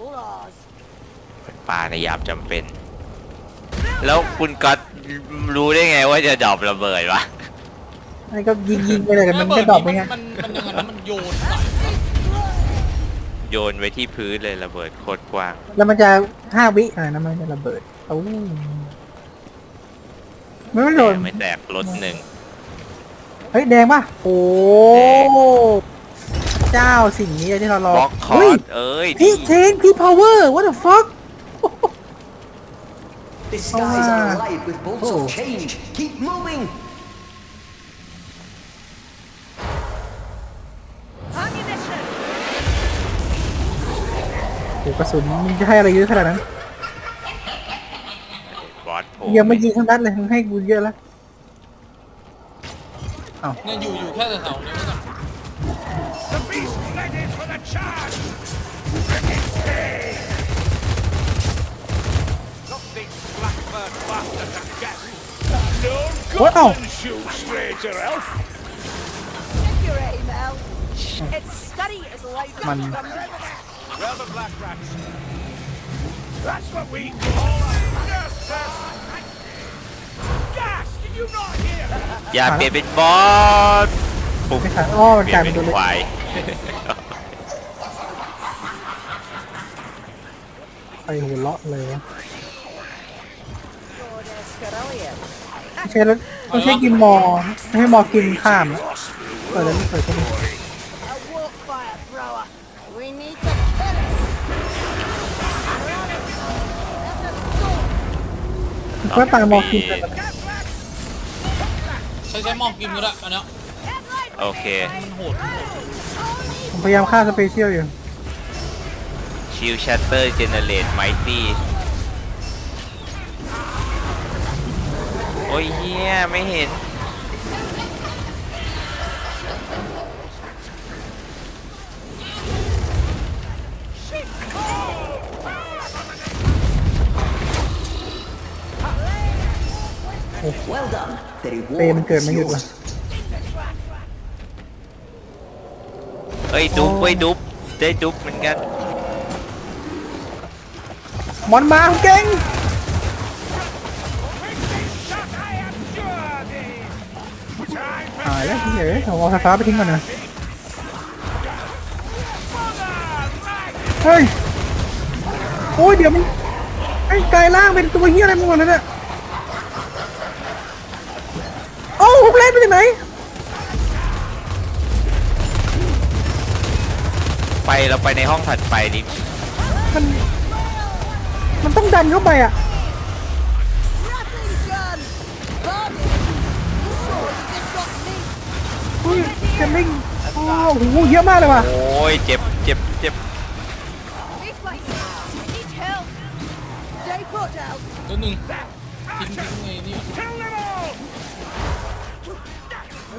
all ours. ปลาในยามจำเป็น แล้วคุณก๊อตรู้ได้ไงว่าจะดรอประเบิดวะ อันนี้ก็ยิงยิงๆไปเลยแต่มันจะดรอปไปไงมันมันยังไงนะมันโยนใส่วะโยนไว้ที่พื้นเลยระเบิดโคตรกว้าง แล้วมันจะห้าวิอะไรนะมันจะระเบิดตู้มไม่ไม่โดนแต่ไม่แตกรถหนึ่งเฮ้ยแดงป่ะโอ้ เจ้าสิ่งนี้ที่เรารอบล็อกคอเฮ้ยร์ดเอ้ยพี่นี่เชนพี่พาวเวอร์ what the fuck This sky's Ah. alive with bolts Oh. of change. Keep moving. Ammunition! โอ้กระสุนมึงจะให้อะไรเยอะขนาดนั้นบอสโผล่ยังไม่ยิงทั้งนัดเลยมึงให้กูเยอะแล้วเนี่ยอยู่อยู่แค่แถวๆนี้ไม่ ready for the charge! Something blackbird bastard to get! No What? Oh. gunman shoot, stranger elf! Check your aim, Al. It's scurry as loud as Man. thunder. Well, the black rats. That's what we call a nurses! Gas! Did you not hear? อย่าเปลี่ยนเป็นบอสปุ๊บไม่ทันอ้อมันเปกลี่ลายยเป็เป็นนตัวเล็ก ควายไปหัวเลาะเลยวะ God, Escarilian. ไม่ใช่แล้วไม่ใช่กินมอไม่ให้มอกินข้ามอะเปิดแล้วไม่เปิดก็ไม่ A warp fire thrower. We need to kill it. Around it. Let them go. ก็ตามมอกินไปแล้วใช้ใช้มองกินก็ได้อันเนี้ย Headlight โอเค มันโหด ผมพยายามฆ่าสเปเชียลอยู่ ชิลชัตเตอร์เจเนเรตไมตี้โอ้ยเฮียไม่เห็น Well done. The เปย์ reward มันเกิด is ไม่หยุดว่ะ yours. เฮ้ยดุ๊บเว้ยดุ๊บได้ดุ๊บเหมือนกัน มอนมาเก่ง Shut I am sure thee! Time for หายแล้วเฮ้ยเอาไฟฟ้าไปทิ้งก่อนนะเฮ้ยโอ้ยเดี๋ยวมันไอ้กลายร่างเป็นตัวเฮียอะไรมึงวะนั่นน่ะโอ้ผมเล่นไปจากไหนไปเราไปในห้องถัดไปดิมัน มันต้องดันเข้าไปอะ Rattling gun. Body. You sure you just got me? เฮ้ยเจมมิ่งโอ้โหเยอะมากเลยว่ะโอ้ยเจ็บเจ็บเจ็บ Reflex. Need help. Stay put, Al. ตัวหนึ่งทิ้งทิ้งไอ้นี่ Kill them all!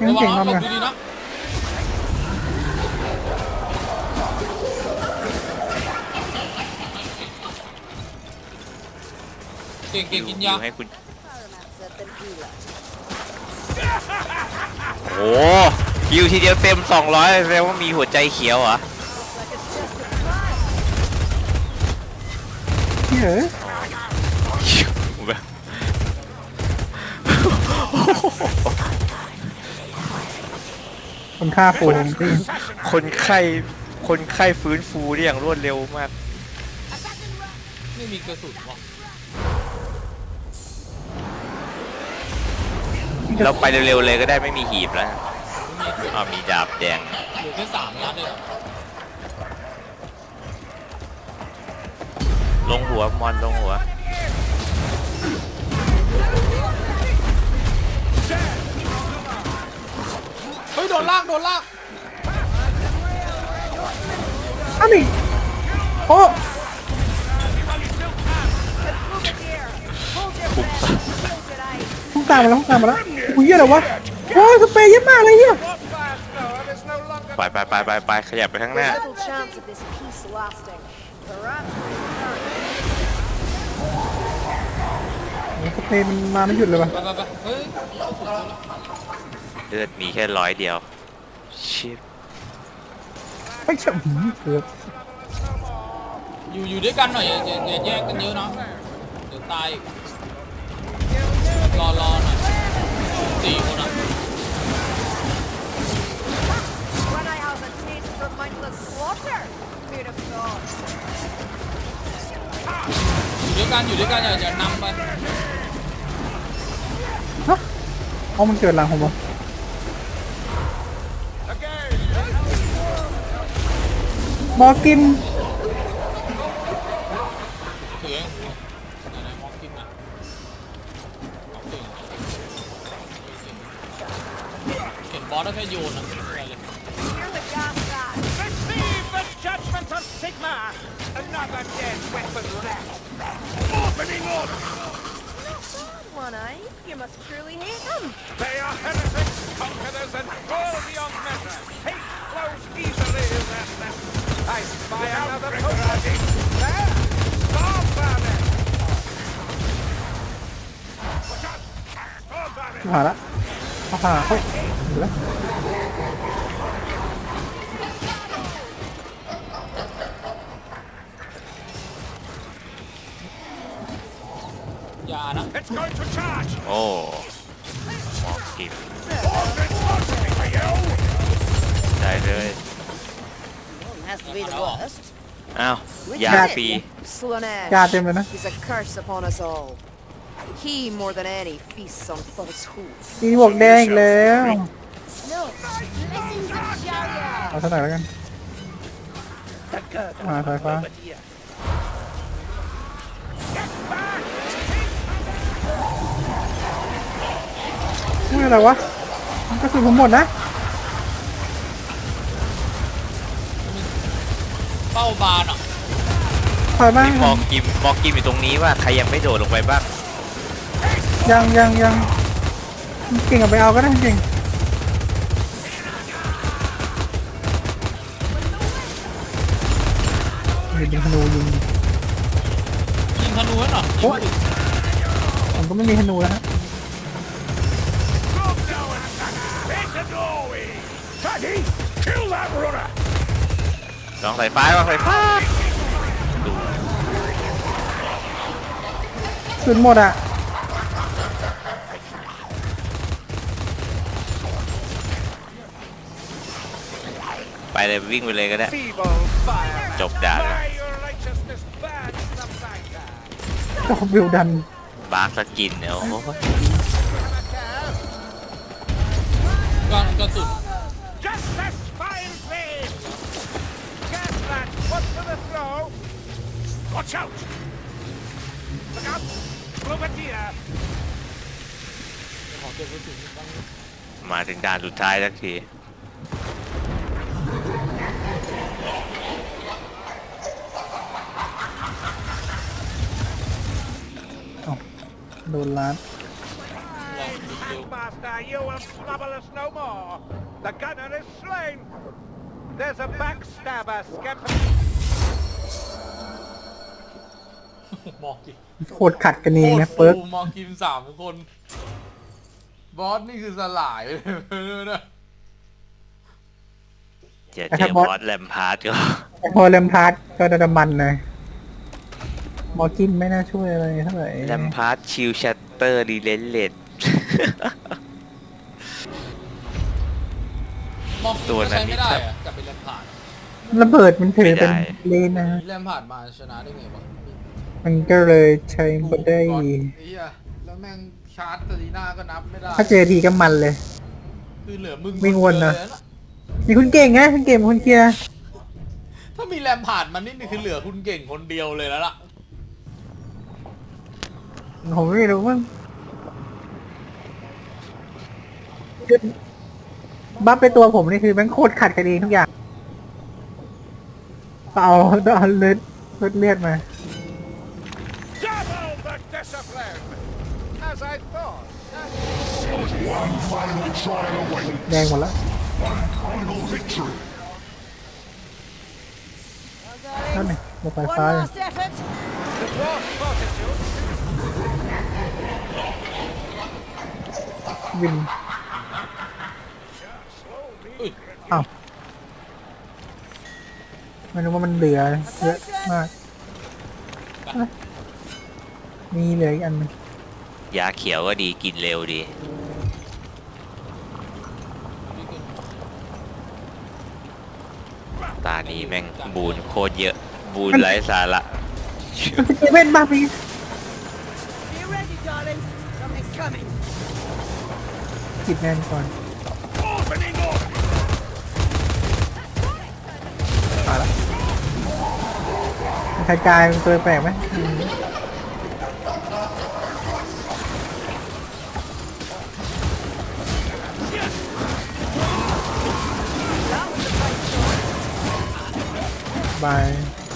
ยังระวัเก่งงนะมากหลเลยบดีๆนะ เก่งเก่งกินยา ให้คุณ Pyromancer, the healer. โอ้คิวทีเดียวเต็ม 200แสดงว่ามีหัวใจเขียวเหรอ Like it's just a trial. เฮ้ยแบบคนฆ่าฟูจริงคนไข้คนไข้ฟื้นฟูได้อย่างรวดเร็วมาก ไม่มีกระสุนว่ะ เราไปเร็วๆเลยก็ได้ไม่มีหีบแล้วอ๋อมีดาบแดงเหลือแค่สามนัดเลยอะลงหัวมอนลงหัวเฮ้ยโดนลากโดนลากอ้าวนี่โอ้ Hold your breath. Shielded eye. พุ่งตามมาแล้วพุ่งตามมาแล้วกูเหี้ยอะไรวะโอ้ยสเปรย์เยอะมากเลยเหี้ย Not fast now, and it's no longer ไปไปไปไปไปขยับไปข้างหน้า There's little chance of this peace lasting. The rats will return. สเปรย์มันมาไม่หยุดเลยว่ะไปไปไปเฮ้ยเลือดมีแค่ร้อยเดียวชิบไม่ใช่หืมเกือบอยู่อยู่ด้วยกันหน่อยอย่าอย่าอย่าแยกกันเยอะนะเดี๋ยวตาย อรอหน่อยสี่คนอะ When I have a taste for mindless slaughter, fear of God. อยู่ด้วยกันอยู่ด้วยกันอย่าอย่านำไปฮะเอามันเกิดหลังผมวะ Again! หมอกิน อสแล้วแค่โยนอ่ะไม่เป็นไรเลย Hear the gas guy. Receive the judgment of Sigma! Another dead weapon left! Opening order! One eye. You must truly hate them. They are heretics, conquerors, and cruel beyond measure. Hate flows easily in their steps. I spy another potion. There! Storm Bandit! Watch out! Storm Bandit! ผ่าละ เขาผ่าเขาอยู่แล้วอย่านะ It's going to charge! โอ้หมอกกิน All responsibility for you! ได้เลย Has to be the worst. อ้าว Which ยา is it? ฟรี Slanesh. ยาเต็มเลยนะ He's a curse upon us all. He, more than any, feasts on falsehood. อีบวกแดงอีกแล้ว No, listen to Sharia. เอาเท่าไหร่แล้วกัน มาสายฟ้า ไม่อะไรวะ มันกระสุนผมหมดนะ เป้าบานอะถอยมามีมอกกิมมอกกิมอยู่ตรงนี้ว่าใครยังไม่โดดลงไปบ้าง ยังยังยังเก่งกับไปเอาก็ได้จริงยิงธนูยิงยิงธนูให้หน่อยโอ๊ยผมก็ไม่มีธนูแล้วฮะ Drop down! Take it Norway! Fatty! Kill that runner! ลองสายฟ้าลองสายฟ้าดูสุดหมดอะ เลยวิ่งไปเลยก็ได้ Feeble fire! จบด่านแล้ว May your righteousness burn in the fire! จอวิวดันบาร์กสกินเนี่ยโอ้โหก้อนกระสุน Justice finds me! Get that foot to the throw! Watch out! Look out! Blubatia! ขอเก็บกระสุนบ้างมาถึงด่านสุดท้ายสักที โดนล้านลองดูเร็ว Master, you will trouble us no more! The gunner is slain! There's a backstabber, Skep. มองกินโคตรขัดกันเองนะเปิร์กโคตรฟูมองกินสามคน บอสนี่คือสลายไปเลยนะเจอเจอบอสแลมพาร์ดก็พอเลมพาร์ดก็จะมันเลย มอกินไม่น่าช่วยอะไรเท่าไหร่แลมพาร์ดชิลชัตเตอร์รีเลนเลด มองกินตัวก็นั้น ใช้นี่ไม่ได้ครับอะกลับไปแลมผ่านระเบิดมันถือเป็นไม่ได้ เลนนะแลมผ่านมาชนะได้ไงวะมันก็เลยใช้ไม่ได้บอสไอ้เหี้ยแล้วแม่งชาร์จสตีน่าก็นับไม่ได้ถ้าเจอทีก็มันเลย คือเหลือมึงวิ่งวนนะคเดียเลยมีคุณเก่งไงคุณเก่งเป็นคนเคลียร์ถ้ามีแลมผ่านมันนี่คือเหลือคุณเก่งคนเดียวเลยแล้วล่ะ ผมไม่รู้มั้งคือบัฟไปตัวผมนี่คือแม่งโคตรขัดกันเองทุกอย่างเอาเอาเลือดเลือดเลือดมา Double the discipline! As I thought. แดงหมดแล้วนั่นไงรถไฟ One ฟ้า last effort. The dwarf fortitude วินอุ้ยอ้าวไม่รู้ว่ามันเหลือเยอะมาก มีเหลืออีกอันหนึงยาเขียวก็ดีกินเร็วดี ตานี้แม่งบูนโคตรเยอะ บูนไร้สาระมันเป็นเซเว่นบ้างพี่ Be กิดแมนก่อน Opening order! มาละใครกายเป็นตัวแปลกไหมบาย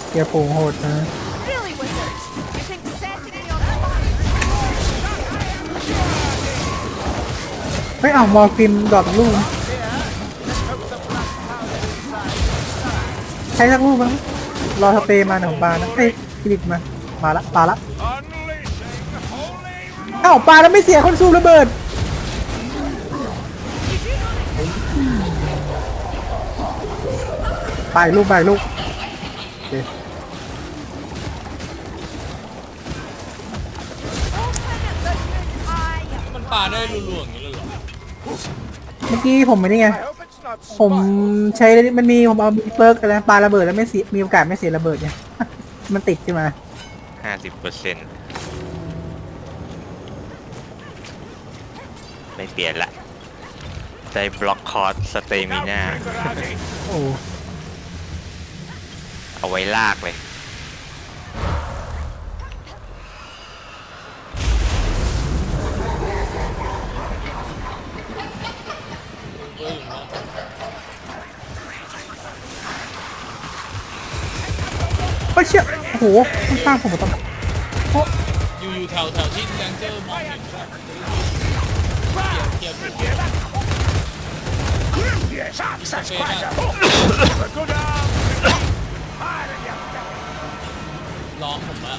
เกียร์ปูงโหดนะ เฮ้ยเอามอร์ฟินดอกลูกใช้สักลูกมั้งรอสเปรย์มาหนึ่งปลานะเฮ้ยผลิตมา มาละปลาละเอ้าปลาแล้วไม่เสียคนสูบระเบิดไปลูกไปลูกมันปาได้รัวๆอย่างนี้เลย เหรอเมื่อกี้ผมไม่นี่ไง I hope it's not ผม spoiled. ใช้มันมีผมเอาเปิร์กอะไรปลาระเบิดแล้วไม่เสียมีโอกาสไม่เสียระเบิดไง มันติดขึ้นมา50%ไม่เปลี่ยนละได้บล็อกคอร์สสเตมิน่า โอ้ เอาไว้ลากเลย เอ้ยอยู่นเชี่ยโอ้โหข้างผมต้องอยู่อยู่แถวแถวที่แดงเจอร์มองเห็นเกียร์เกียร์ถูก Yes, that's, that's Okay, quite a now- hook. A good arm. Fire at you. ล้อมผมละ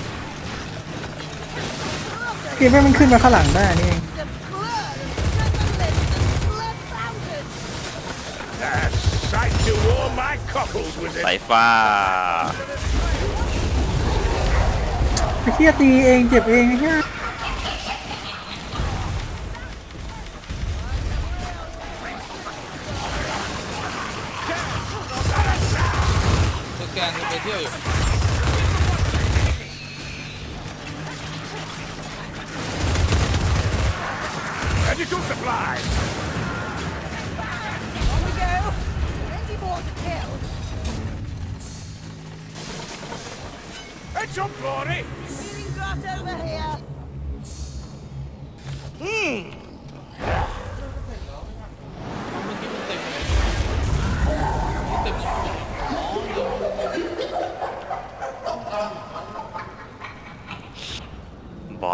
เกมแม่งมันขึ้นมาข้างหลังได้นี่เอง สาย it. ฟ้าไอ้เชี่ยตีเองเจ็บเองไอ้เหี้ย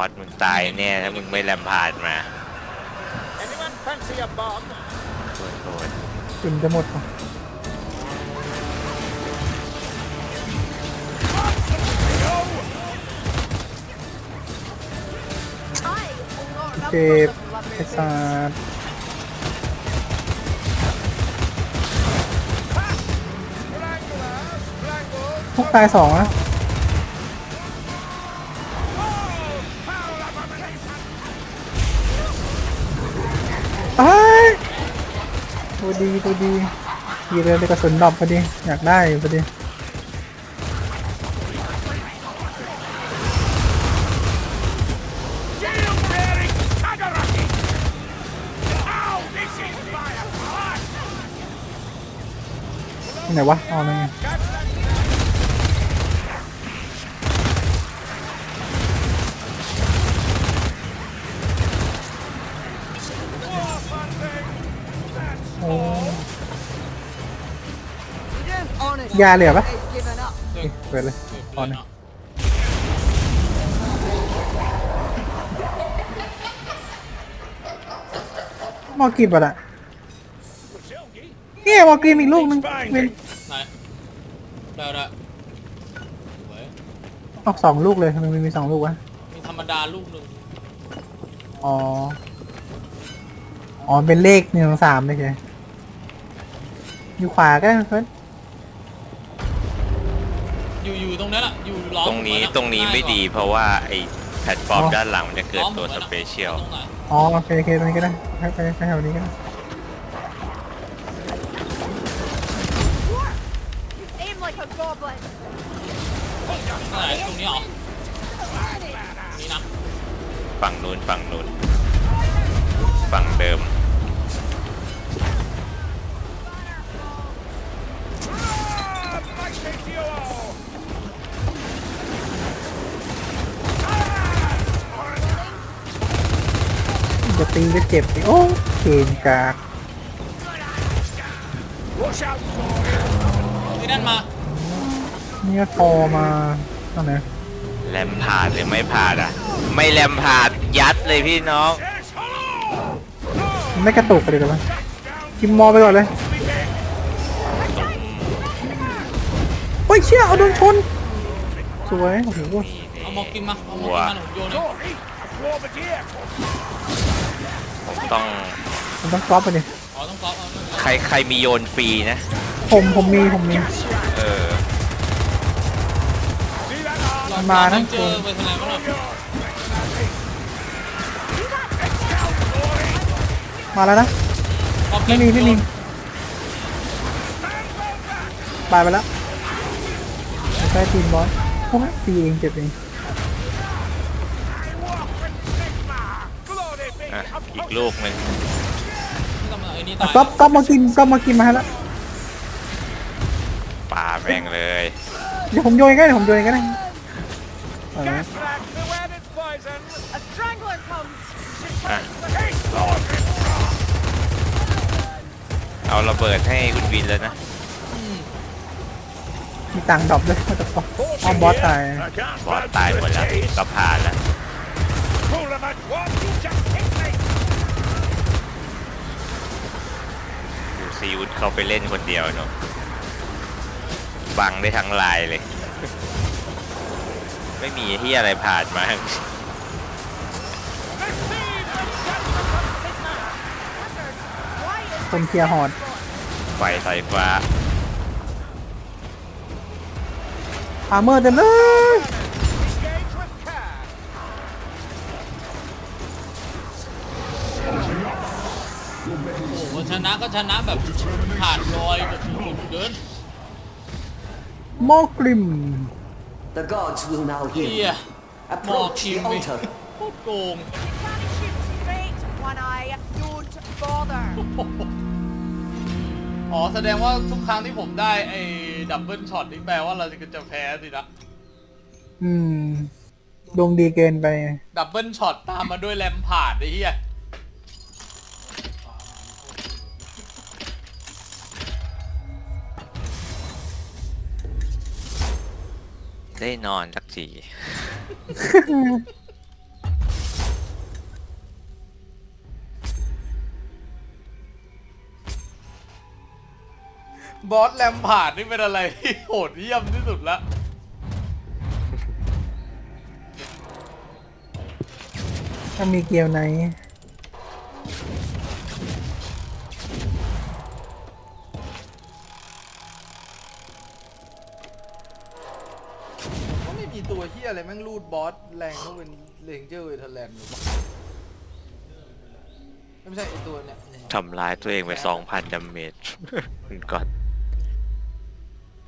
อสมึงตายแน่ถ้ามึงไม่แลมพาดมา Anyone fancy a bomb? โทษโทษกินจะหมดปะเจ็บไอ้สาดพวกตายสองนะ ตัวดีตัวดียีเลยเลยกระสุนดอปพอดี อยากได้พอดีไหนวะ เอาเลยไง ยาเหลือปะ they've given up. เอ๊ะเปิดเลยเก็บอ๋อเลยนะเนาะมอกิบอะเนี่ยมอกิมอีกลูกนึงเป็นไหนได้ได้สวยออกสองลูกเลยทำไมมันมีสองลูกวะมีธรรมดาลูกหนึ่งอ๋อ อ๋อเป็นเลขหนึ่งสองสามเลยใช่ อยู่ขวาก็ได้เฟิร์สอยู่อยู่ตรงรงนี้แหละอยู่ล้อมตรงนี้ผมแล้วะตรงนี้ไม่ดีเพราะว่าไอแพลตฟอร์มด้านหลังมันจะเกิดล้อมผมตัวไสเปเชียลตรงไหนอ๋อโอเคโอเคตรงนี้ก็ได้ไปไปไปแถวนี้ก็ได้ Aim like a goblin. ตรงไหนตรงนี้เหรอตรงนี้นะฝั่งนู้นฝั่งนู้นฝั่งเดิม จะตีก็เจ็บดิโอ้เกมกาก Watch out, ที่นั่นมาเนี่ยคอมาตรงไหนแลมพาดหรือไม่พาดอะ ไม่แลมพาดยัดเลยพี่น้อง Yes, hello! ไม่กระตุกเลยกันวะกิมมอไปก่อนเลย ยเชี่ยเอาโดนชน สวยโอ้โหเอามอกินมาเอามอกินมาหนูโยนเลย Sorry, warm it here. ผมต้องมันต้องกรอบไปดิอ๋อต้องก๊อปเอาต้องก๊อปใครใครมีโยนฟรีนะ ผมผมมีผมมี เออ See that arm? ลองมานะ เจอไปทางไหนบ้างล่ะมาแล้วนะมอกิไม่นมีไม่มีโยนบายไปแล้ว ใช้ทีมบอสโอ้ยตีเองเจ็บเอง Bloody big อะอีกลูกหนึ่งไม่ต้องมาไอ้นี่อะตายก๊อปก๊อปมากินก๊อปมากินมาให้แล้วป่าแม่งเลยเดี๋ยวผมโยนก็ได้เดี๋ยวผมโยนก็ได้เอาละ Gas rat, beware its poison. A strangler comes. อะ Hey, Lord! เอาระเบิดให้คุณวินแล้วนะ มีตังค์ดรอปด้วยมาจากเอาบอสตาย I can't บอสตายหมดแล้วก็ผ่านแล้ว Pull them at what? You just hit me! ดูซีอุดเขาไปเล่นคนเดียวเนาะบังได้ทั้งลายเลย ไม่มีที่อะไรผ่านมา Receive the judgment of Sigma! Why is คนเคลียร์หอดไฟสายฟ้า อาร์เมอร์เต็มเลย Engage with care! โอ้โหชนะก็ชนะแบบผ่านรอยแบบสุดๆเกินโมกริม The gods will now เฮี hear ย you. มอ Approach คิม the ไป altar. โคตรโกง If you can't shoot straight, one eye, don't bother. อ๋อ แสดงว่าทุกครั้งที่ผมได้ไอ้ ดับเบิลช็อตนี่แปลว่าเราจะจะแพ้สินะ อืม ดวงดีเกินไป ดับเบิลช็อตตามมาด้วยแรมผ่านไอ้เหี้ยได้นอนสักที บอสแรมผ่านนี่เป็นอะไรที่โหดเยี่ยมที่สุดละถ้ามีเกลียวไหน ก็ไม่มีตัวเหี้ยอะไรแม่งรูดบอสแรงเท่าเป็นเลงเจอร์เวทแลนด์หรือเปล่าไม่ใช่ไอตัวเนี่ยทำลายตัวเองไป2,000ดาเมจคุณก่อน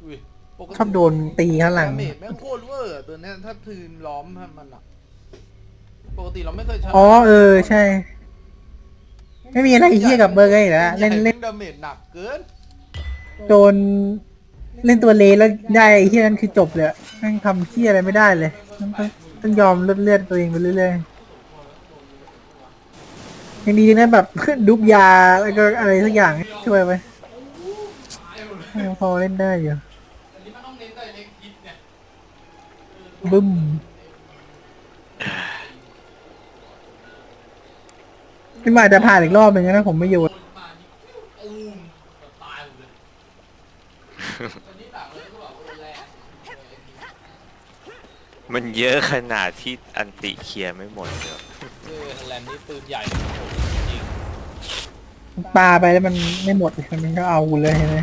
อุ้ยปกติชอบโดนตีข้างหลัง ดาเมจแม่งโคตรเวอร์อะตัวเนี้ยถ้าทีมล้อมมันอะปกติเราไม่เคยชนะอ๋อเออใช่ ไม่มีอะไรเฮี้ยกับเบอร์เกอร์อีกแล้วเล่นใหญ่เล่นแม่งดาเมจหนักเกินโดนเล่นตัวเลแล้วได้ไอ้เฮี้ยนั้นคือจบเลยอะแม่งทำเฮี้ยอะไรไม่ได้เลยต้องต้องต้องยอมลดเลือดตัวเองไปเรื่อยๆยังดีนะแบบ ดุบยาแล้วก็อะไรสักอย่างช่วยไปยังพอเล่นได้อยู่ อันนี้มันต้องเน้นแต่เล็กฮิตเนี่ย บึ้มนี่มาจะผ่านอีกรอบหนึ่งนะผมไม่อยู่มานี่ตูมแบบตายหมดเลยอันนี้ต่างเลยก็แบบเออแรงมันเยอะขนาดที่อันติเคลียร์ไม่หมดเลยเออแลนด์นี่ปืนใหญ่จริงปลาไปแล้วมันไม่หมดมันก็เอาเลยเห็นไหม